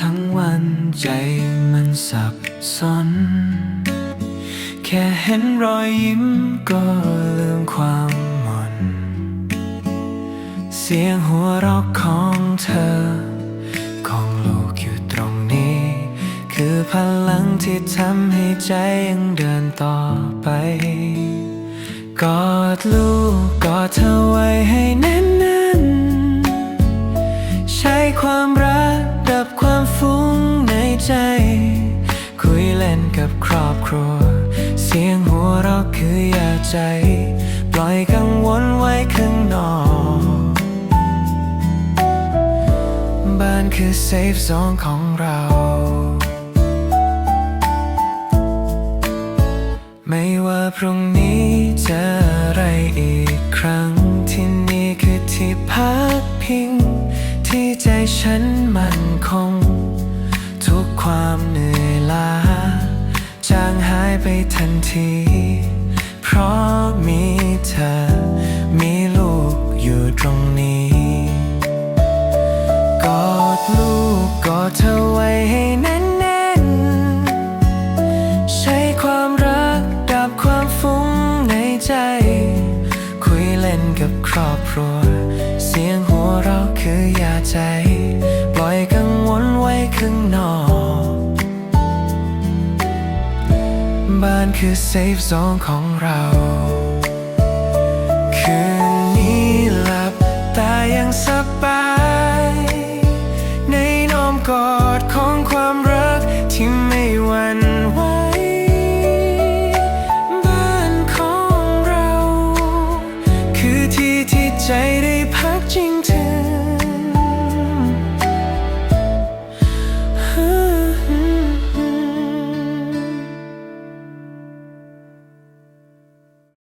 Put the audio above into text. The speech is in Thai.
ทั้งวันใจมันสับสน แค่เห็นรอยยิ้มก็ลืมความหม่น เสียงหัวเราะของเธอ ของลูกอยู่ตรงนี้ คือพลังที่ทำให้ใจยังเดินต่อไป กอดลูกกอดเธอ ใจ ปล่อยกังวลไว้ข้างนอก บ้านคือเซฟโซนของเรา ไม่ว่าพรุ่งนี้จะอะไรอีกครั้ง ที่นี่คือที่พักพิง ที่ใจฉันมั่นคง ทุกความเหนื่อยล้าจางหายไปทันที เธอ มีลูกอยู่ตรงนี้ กอดลูกกอดเธอไว้ให้แน่นๆ ใช้ความรักดับความฟุ้งในใจ คุยเล่นกับครอบครัว เสียงหัวเราะคือยาใจ ปล่อยกังวลไว้ข้างนอกบ้านคือเซฟโซนของเรา คื